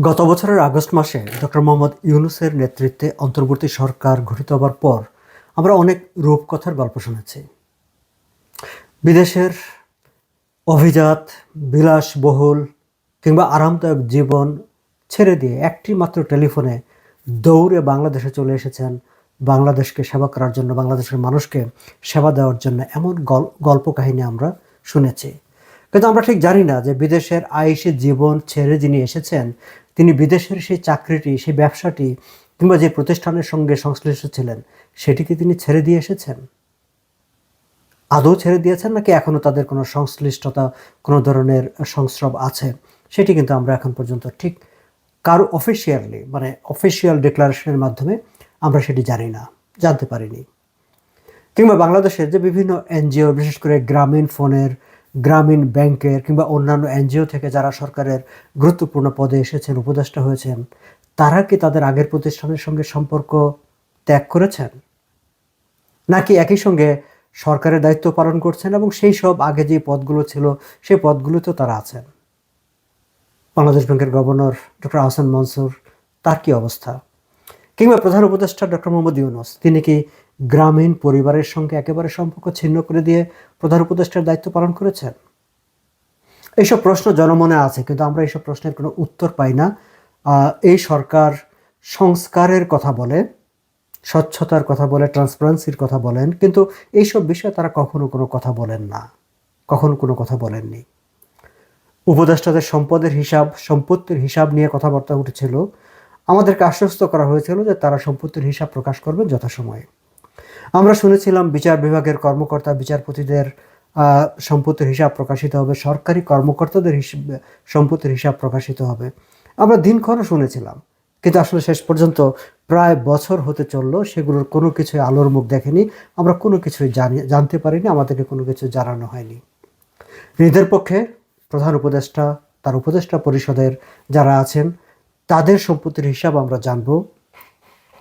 গত বছরের আগস্ট মাসে ডক্টর মোহাম্মদ ইউনুসের নেতৃত্বে অন্তর্বর্তী সরকার গঠিত হবার পর আমরা অনেক রূপকথার গল্প শুনেছি। বিদেশের অভিজাত, বিলাসবহুল কিংবা আরামদায়ক জীবন ছেড়ে দিয়ে একটি মাত্র টেলিফোনে দৌড়ে বাংলাদেশে চলে এসেছেন, বাংলাদেশকে সেবা করার জন্য, বাংলাদেশের মানুষকে সেবা দেওয়ার জন্য এমন গল- গল্প কাহিনী আমরা শুনেছি। কিন্তু আমরা ঠিক জানি না যে বিদেশের আইসে জীবন ছেড়ে যিনি এসেছেন তিনি বিদেশের সেই চাকরিটি, সেই ব্যবসাটি কিংবা যে প্রতিষ্ঠানের সঙ্গে সংশ্লিষ্ট ছিলেন, সেটিকে তিনি ছেড়ে দিয়ে এসেছেন? আদৌ ছেড়ে দিয়েছেন নাকি এখনও তাদের কোনো সংশ্লিষ্টতা, কোনো ধরনের সংস্রব আছে? সেটি কিন্তু আমরা এখন পর্যন্ত ঠিক কারও অফিসিয়ালি মানে অফিসিয়াল ডিক্লারেশনের মাধ্যমে আমরা সেটি জানি না, জানতে পারিনি। কিংবা বাংলাদেশের যে বিভিন্ন এনজিও, বিশেষ করে গ্রামীণ ফোনের গ্রামীণ ব্যাংকের কিংবা অন্যান্য এনজিও থেকে যারা সরকারের গুরুত্বপূর্ণ পদে এসেছেন, উপদেষ্টা হয়েছেন, তারা কি তাদের আগের প্রতিষ্ঠানের সঙ্গে সম্পর্ক ত্যাগ করেছেন? নাকি একই সঙ্গে সরকারের দায়িত্ব পালন করছেন এবং সেই সব আগে যে পদগুলো ছিল, সেই পদগুলোতেও তারা আছেন? বাংলাদেশ ব্যাংকের গভর্নর ডক্টর আহসান মনসুর, তার কি অবস্থা? কিংবা প্রধান উপদেষ্টা ডক্টর মোহাম্মদ ইউনুস, তিনি কি গ্রামীণ পরিবারের সঙ্গে একেবারে সম্পর্ক ছিন্ন করে দিয়ে প্রধান উপদেষ্টার দায়িত্ব পালন করেছেন? এইসব প্রশ্ন জনমনে আছে, কিন্তু আমরা এইসব প্রশ্নের কোনো উত্তর পাই না। এই সরকার সংস্কারের কথা বলে, স্বচ্ছতার কথা বলে ট্রান্সপারেন্সির কথা বলেন, কিন্তু এইসব বিষয়ে তারা কখনো কোনো কথা বলেন না, কখনো কোনো কথা বলেননি। উপদেষ্টাদের সম্পদের হিসাব, সম্পত্তির হিসাব নিয়ে কথাবার্তা উঠেছিল। আমাদেরকে আশ্বস্ত করা হয়েছিল যে তারা সম্পত্তির হিসাব প্রকাশ করবেন যথাসময়ে। আমরা শুনেছিলাম বিচার বিভাগের কর্মকর্তা বিচারপতিদের সম্পত্তির হিসাব প্রকাশিত হবে, সরকারি কর্মকর্তাদের সম্পত্তির হিসাব প্রকাশিত হবে। আমরা দিনক্ষণও শুনেছিলাম, কিন্তু আসলে শেষ পর্যন্ত প্রায় বছর হতে চলল, সেগুলোর কোনো কিছুই আলোর মুখ দেখেনি। আমরা কোনো কিছুই জানি, জানতে পারিনি, আমাদেরকে কোনো কিছু জানানো হয়নি। নিজের পক্ষে প্রধান উপদেষ্টা, তার উপদেষ্টা পরিষদের যারা আছেন, তাদের সম্পত্তির হিসাব আমরা জানব।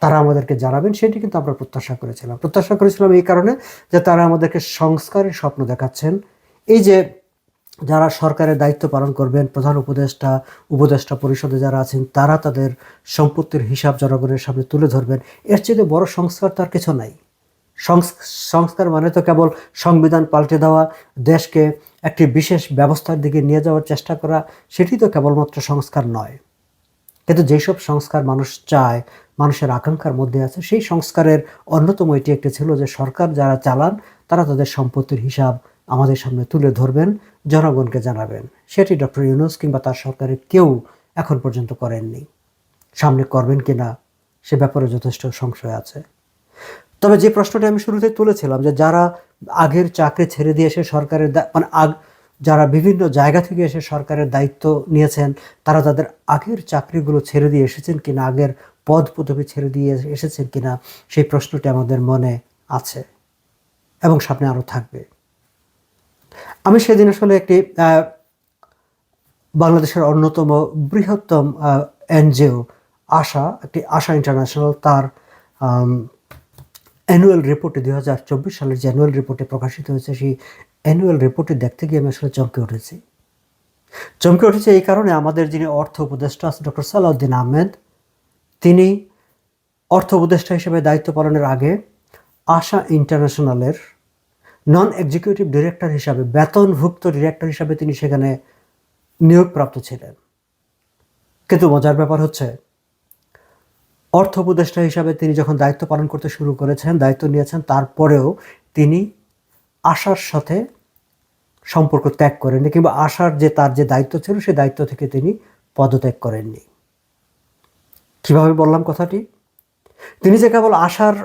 তারা আমাদেরকে জানাবেন, সেটি কিন্তু আমরা প্রত্যাশা করেছিলাম। প্রত্যাশা করেছিলাম এই কারণে যে তারা আমাদেরকে সংস্কারের স্বপ্ন দেখাচ্ছেন। এই যে যারা সরকারের দায়িত্ব পালন করবেন, প্রধান উপদেষ্টা উপদেষ্টা পরিষদে যারা আছেন, তারা তাদের সম্পত্তির হিসাব জনগণের সামনে তুলে ধরবেন। এর চেয়ে বড় সংস্কার তার কিছু নাই। সংস- সংস্কার মানে তো কেবল সংবিধান পাল্টে দেওয়া, দেশকে একটি বিশেষ ব্যবস্থার দিকে নিয়ে যাওয়ার চেষ্টা করা, সেটি তো কেবলমাত্র সংস্কার নয়। কিন্তু যেসব সংস্কার মানুষ চায় মানুষের আকাঙ্ক্ষার মধ্যে আছে। সেই সংস্কারের অন্যতম এটি একটি ছিল যে সরকার যারা চালান, তারা তাদের সম্পত্তির হিসাব আমাদের সামনে তুলে ধরবেন, জনগণকে জানাবেন। সেটি ডক্টর ইউনুস কিংবা তার সরকারের কেউ এখন পর্যন্ত করেননি। সামনে করবেন কি না সে ব্যাপারে যথেষ্ট সংশয় আছে। তবে যে প্রশ্নটা আমি শুরুতে তুলেছিলাম যে যারা আগের চাকরি ছেড়ে দিয়ে এসে সরকারের মানে আগ যারা বিভিন্ন জায়গা থেকে এসে সরকারের দায়িত্ব নিয়েছেন, তারা তাদের আগের চাকরিগুলো ছেড়ে দিয়ে এসেছেন কিনা আগের পদ পদবি ছেড়ে দিয়ে এসেছেন কিনা সেই প্রশ্নটি আমাদের মনে আছে এবং সামনে আরও থাকবে। আমি সেদিন আসলে একটি বাংলাদেশের অন্যতম বৃহত্তম এনজিও, আশা, একটি আশা ইন্টারন্যাশনাল, তার অ্যানুয়াল রিপোর্টে দুই হাজার চব্বিশ সালের যে অ্যানুয়াল রিপোর্টে প্রকাশিত হয়েছে, সেই অ্যানুয়াল রিপোর্টে দেখতে গিয়ে আমি আসলে চমকে উঠেছি। চমকে উঠেছে এই কারণে আমাদের যিনি অর্থ উপদেষ্টা ডক্টর সালাউদ্দিন আহমেদ তিনি অর্থ উপদেষ্টা হিসেবে দায়িত্ব পালনের আগে আশা ইন্টারন্যাশনালের নন এক্সিকিউটিভ ডিরেক্টর হিসাবে, বেতনভুক্ত ডিরেক্টর হিসাবে তিনি সেখানে নিয়োগপ্রাপ্ত ছিলেন। কিন্তু মজার ব্যাপার হচ্ছে, অর্থ উপদেষ্টা হিসাবে তিনি যখন দায়িত্ব পালন করতে শুরু করেছেন, দায়িত্ব নিয়েছেন, তারপরেও তিনি আশার সাথে সম্পর্ক ত্যাগ করেননি কিংবা আশার যে তার যে দায়িত্ব ছিল সেই দায়িত্ব থেকে তিনি পদত্যাগ করেননি। কীভাবে বললাম কথাটি? তিনি যে কেবল আশার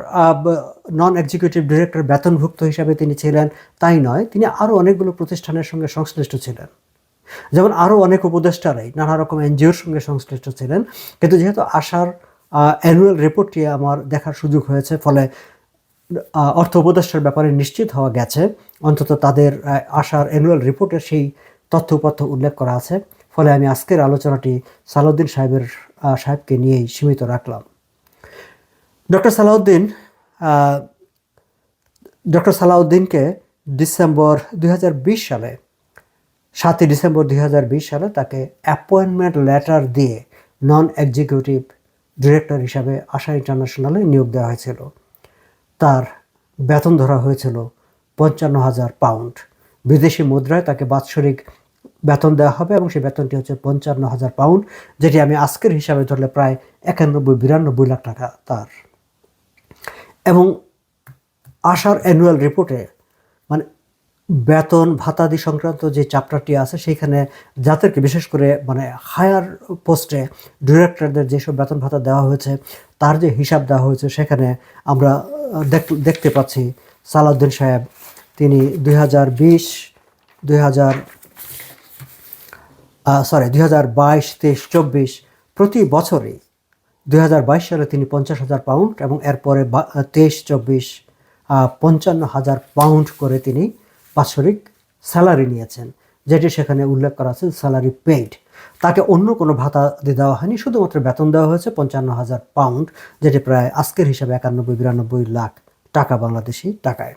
নন এক্সিকিউটিভ ডিরেক্টর বেতনভুক্ত হিসাবে তিনি ছিলেন, তাই নয়, তিনি আরও অনেকগুলো প্রতিষ্ঠানের সঙ্গে সংশ্লিষ্ট ছিলেন। যেমন আরও অনেক উপদেষ্টারাই নানা রকম এনজিওর সঙ্গে সংশ্লিষ্ট ছিলেন, কিন্তু যেহেতু আশার অ্যানুয়াল রিপোর্টটি আমার দেখার সুযোগ হয়েছে, ফলে অর্থ উপদেষ্টার ব্যাপারে নিশ্চিত হওয়া গেছে, অন্তত তাদের আশার অ্যানুয়াল রিপোর্টে সেই তথ্য উপাত্য উল্লেখ করা আছে। ফলে আমি আজকের আলোচনাটি সালাউদ্দিন সাহেবের সাহেবকে নিয়েই সীমিত রাখলাম। ডক্টর সালাউদ্দিন ডক্টর সালাউদ্দিনকে ডিসেম্বর দুই হাজার বিশ সালে, সাতই ডিসেম্বর দুই হাজার বিশ সালে তাকে অ্যাপয়েন্টমেন্ট লেটার দিয়ে নন এক্সিকিউটিভ ডিরেক্টর হিসাবে আশা ইন্টারন্যাশনালে নিয়োগ দেওয়া হয়েছিল। তার বেতন ধরা হয়েছিল পঞ্চান্ন হাজার পাউন্ড। বিদেশি মুদ্রায় তাকে বাৎসরিক বেতন দেওয়া হবে এবং সেই বেতনটি হচ্ছে পঞ্চান্ন হাজার পাউন্ড, যেটি আমি আজকের হিসাবে ধরলে প্রায় একানব্বই, বিরানব্বই লাখ টাকা তার। এবং আশার অ্যানুয়াল রিপোর্টে মানে বেতন ভাতাদি সংক্রান্ত যে চ্যাপ্টারটি আছে, সেইখানে যাদেরকে বিশেষ করে মানে হায়ার পোস্টে ডিরেক্টরদের যেসব বেতন ভাতা দেওয়া হয়েছে, তার যে হিসাব দেওয়া হয়েছে, সেখানে আমরা দেখ- দেখতে পাচ্ছি সালাউদ্দিন সাহেব। তিনি দুই হাজার বিশ, দুই হাজার সরি দুই হাজার বাইশ, তেইশ, চব্বিশ, প্রতি বছরই দুই হাজার বাইশ সালে তিনি পঞ্চাশ হাজার পাউন্ড এবং এরপরে তেইশ, চব্বিশ পঞ্চান্ন হাজার পাউন্ড করে তিনি বাৎসরিক স্যালারি নিয়েছেন, যেটি সেখানে উল্লেখ করা আছে স্যালারি পেইড তাকে অন্য কোনো ভাতা দেওয়া হয়নি, শুধুমাত্র বেতন দেওয়া হয়েছে পঞ্চান্ন হাজার পাউন্ড যেটি প্রায় আজকের হিসাবে একানব্বই, বিরানব্বই লাখ টাকা বাংলাদেশি টাকায়।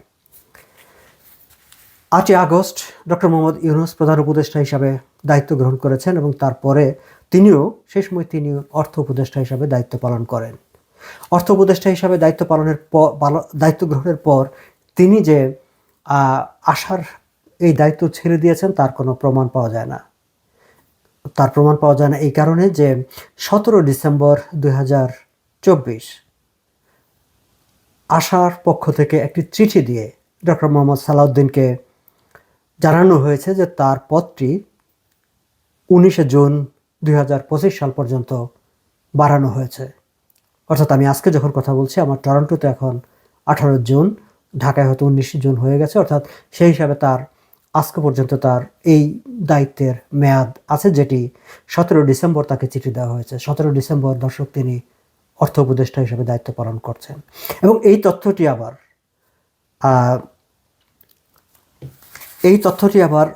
আটই আগস্ট ডক্টর মোহাম্মদ ইউনুস প্রধান উপদেষ্টা হিসাবে দায়িত্ব গ্রহণ করেছেন এবং তারপরে তিনিও, সেই সময় তিনি অর্থ উপদেষ্টা হিসাবে দায়িত্ব পালন করেন। অর্থ উপদেষ্টা হিসাবে দায়িত্ব পালনের পর দায়িত্ব গ্রহণের পর তিনি যে আশার এই দায়িত্ব ছেড়ে দিয়েছেন, তার কোনো প্রমাণ পাওয়া যায় না। তার প্রমাণ পাওয়া যায় না এই কারণে যে, সতেরো ডিসেম্বর দুই হাজার চব্বিশ আশার পক্ষ থেকে একটি চিঠি দিয়ে ডক্টর মোহাম্মদ সালাউদ্দিনকে জানানো হয়েছে যে তার পদটি উনিশে জুন দু হাজার পঁচিশ সাল পর্যন্ত বাড়ানো হয়েছে। অর্থাৎ আমি আজকে যখন কথা বলছি, আমার টরন্টোতে এখন আঠারো জুন, ঢাকায় হয়তো উনিশ জুন হয়ে গেছে, অর্থাৎ সেই হিসাবে তার আজকে পর্যন্ত তার এই দায়িত্বের মেয়াদ আছে, যেটি সতেরো ডিসেম্বর তাকে চিঠি দেওয়া হয়েছে। সতেরো ডিসেম্বর দর্শক তিনি অর্থ উপদেষ্টা হিসেবে দায়িত্ব পালন করছেন। এবং এই তথ্যটি আবার এই তথ্যটি আবার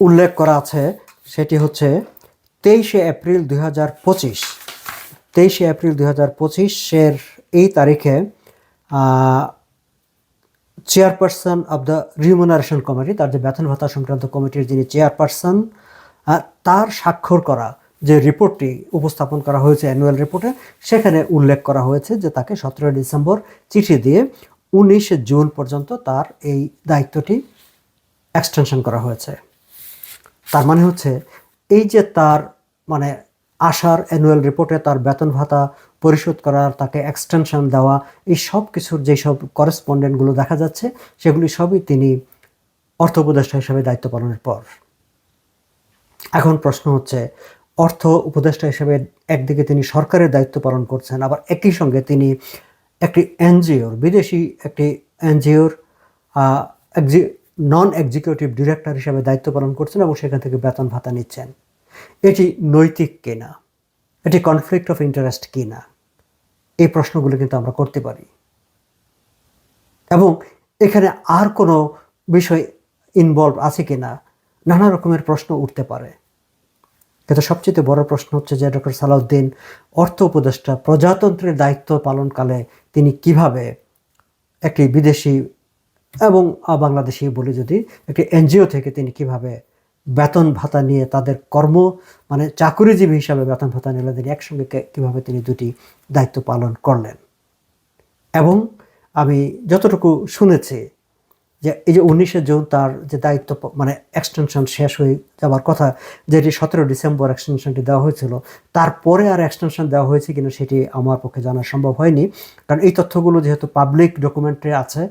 উল্লেখ করা আছে, সেটি হচ্ছে তেইশে এপ্রিল দুই হাজার পঁচিশ। তেইশে এপ্রিল দুই হাজার পঁচিশের এই তারিখে chairperson of the remuneration committee, তার যে বেতন ভাতা সংক্রান্ত কমিটির যিনি চেয়ারপারসন তার স্বাক্ষর করা যে রিপোর্টটি উপস্থাপন করা হয়েছে, অ্যানুয়াল রিপোর্টে, সেখানে উল্লেখ করা হয়েছে যে তাকে সতেরোই ডিসেম্বর চিঠি দিয়ে উনিশে জুন পর্যন্ত তার এই দায়িত্বটি এক্সটেনশন করা হয়েছে। তার মানে হচ্ছে এই যে তার মানে আসার অ্যানুয়াল রিপোর্টে তার বেতন ভাতা পরিশোধ করার, তাকে এক্সটেনশন দেওয়া, এই সব কিছুর যেসব করেসপন্ডেন্টগুলো দেখা যাচ্ছে, সেগুলি সবই তিনি অর্থ উপদেষ্টা হিসাবে দায়িত্ব পালনের পর। এখন প্রশ্ন হচ্ছে, অর্থ উপদেষ্টা হিসেবে একদিকে তিনি সরকারের দায়িত্ব পালন করছেন, আবার একই সঙ্গে তিনি একটি এনজিওর, বিদেশি একটি এনজিওর নন এক্সিকিউটিভ ডিরেক্টর হিসেবে দায়িত্ব পালন করছেন এবং সেখান থেকে বেতন ভাতা নিচ্ছেন। এটি নৈতিক কিনা? এটি কনফ্লিক্ট অফ ইন্টারেস্ট কিনা? এই প্রশ্নগুলো কিন্তু আমরা করতে পারি। এবং এখানে আর কোনো বিষয় ইনভলভ আছে কিনা? নানা রকমের প্রশ্ন উঠতে পারে। কিন্তু সবচেয়ে বড় প্রশ্ন হচ্ছে যে ডক্টর সালাউদ্দিন অর্থ উপদেষ্টা প্রজাতন্ত্রের দায়িত্ব পালনকালে তিনি কীভাবে একটি বিদেশি এবং বাংলাদেশি বলি যদি একটি এনজিও থেকে তিনি কীভাবে বেতন ভাতা নিয়ে তাদের কর্ম মানে চাকুরিজীবী হিসাবে বেতন ভাতা নিলে তিনি একসঙ্গে কীভাবে তিনি দুটি দায়িত্ব পালন করলেন? এবং আমি যতটুকু শুনেছি যে এই যে উনিশে জুন তার যে দায়িত্ব মানে এক্সটেনশন শেষ হয়ে যাওয়ার কথা, যেটি সতেরো ডিসেম্বর এক্সটেনশনটি দেওয়া হয়েছিল, তারপরে আর এক্সটেনশন দেওয়া হয়েছে কিনা সেটি আমার পক্ষে জানা সম্ভব হয়নি। কারণ এই তথ্যগুলো যেহেতু পাবলিক ডকুমেন্টে আছে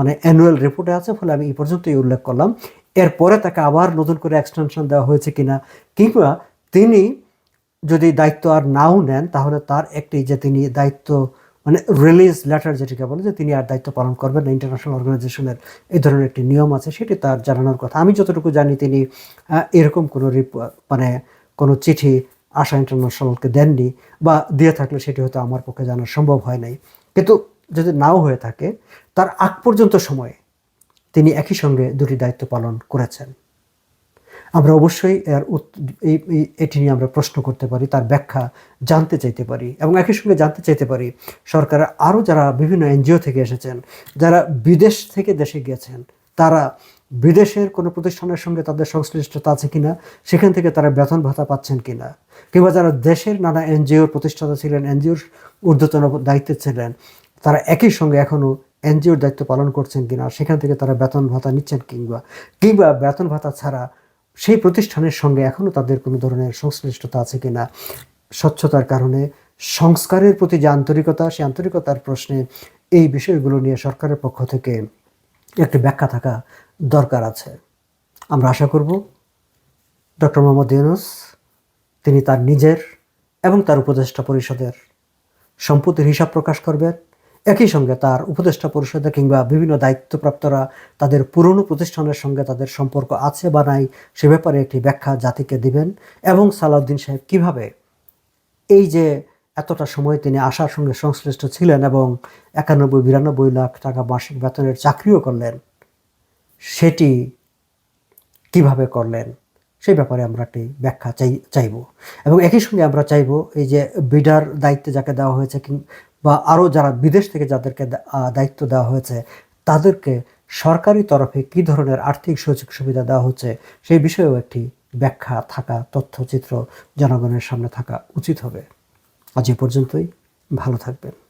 মানে অ্যানুয়াল রিপোর্টে আছে, ফলে আমি এই পর্যন্তই উল্লেখ করলাম। এরপরে তাকে আবার নতুন করে এক্সটেনশন দেওয়া হয়েছে কিনা, কিংবা তিনি যদি দায়িত্ব আর নাও নেন, তাহলে তার একটি যে তিনি দায়িত্ব মানে রিলিজ লেটার যেটিকে বলে, যে তিনি আর দায়িত্ব পালন করবেন না ইন্টারন্যাশনাল অর্গানাইজেশনের এই ধরনের একটি নিয়ম আছে, সেটি তার জানানোর কথা। আমি যতটুকু জানি, তিনি এরকম কোনো রিপ- মানে কোনো চিঠি আশা ইন্টারন্যাশনালকে দেননি, বা দিয়ে থাকলে সেটি হয়তো আমার পক্ষে জানা সম্ভব হয় নাই। কিন্তু যদি নাও হয়ে থাকে, তার আগ পর্যন্ত সময়ে তিনি একই সঙ্গে দুটি দায়িত্ব পালন করেছেন। আমরা অবশ্যই এর এটি নিয়ে আমরা প্রশ্ন করতে পারি, তার ব্যাখ্যা জানতে চাইতে পারি এবং একই সঙ্গে জানতে চাইতে পারি, সরকারের আরও যারা বিভিন্ন এনজিও থেকে এসেছেন, যারা বিদেশ থেকে দেশে গিয়েছেন, তারা বিদেশের কোনো প্রতিষ্ঠানের সঙ্গে তাদের সংশ্লিষ্টতা আছে কিনা, সেখান থেকে তারা বেতন ভাতা পাচ্ছেন কিনা, কিংবা যারা দেশের নানা এনজিওর প্রতিষ্ঠাতা ছিলেন, এনজিওর ঊর্ধ্বতন দায়িত্বে ছিলেন তারা একই সঙ্গে এখনও এনজিওর দায়িত্ব পালন করছেন কিনা, সেখান থেকে তারা বেতন ভাতা নিচ্ছেন কিংবা কিংবা বেতন ভাতা ছাড়া সেই প্রতিষ্ঠানের সঙ্গে এখনও তাদের কোনো ধরনের সংশ্লিষ্টতা আছে কিনা, স্বচ্ছতার কারণে সংস্কারের প্রতি যে আন্তরিকতা, সেই আন্তরিকতার প্রশ্নে এই বিষয়গুলো নিয়ে সরকারের পক্ষ থেকে একটি ব্যাখ্যা থাকা দরকার আছে। আমরা আশা করব ডক্টর মোহাম্মদ ইউনুস, তিনি তার নিজের এবং তার উপদেষ্টা পরিষদের সম্পত্তির হিসাব প্রকাশ করবেন। একই সঙ্গে তার উপদেষ্টা পরিষদে কিংবা বিভিন্ন দায়িত্বপ্রাপ্তরা তাদের পুরনো প্রতিষ্ঠানের সঙ্গে তাদের সম্পর্ক আছে বা নাই সে ব্যাপারে একটি ব্যাখ্যা জাতিকে দিবেন এবং সালাউদ্দিন সাহেব কীভাবে এই যে এতটা সময় তিনি আশার সঙ্গে সংশ্লিষ্ট ছিলেন এবং একানব্বই, বিরানব্বই লাখ টাকা মাসিক বেতনের চাকরিও করলেন, সেটি কীভাবে করলেন? সেই ব্যাপারে আমরা একটি ব্যাখ্যা চাই, চাইব। এবং একই সঙ্গে আমরা চাইব এই যে বিডার দায়িত্বে যাকে দেওয়া হয়েছে বা আরও যারা বিদেশ থেকে যাদেরকে দায়িত্ব দেওয়া হয়েছে, তাদেরকে সরকারি তরফে কী ধরনের আর্থিক সুযোগ সুবিধা দেওয়া হচ্ছে সেই বিষয়েও একটি ব্যাখ্যা থাকা, তথ্যচিত্র জনগণের সামনে থাকা উচিত হবে। আজ এ পর্যন্তই। ভালো থাকবেন।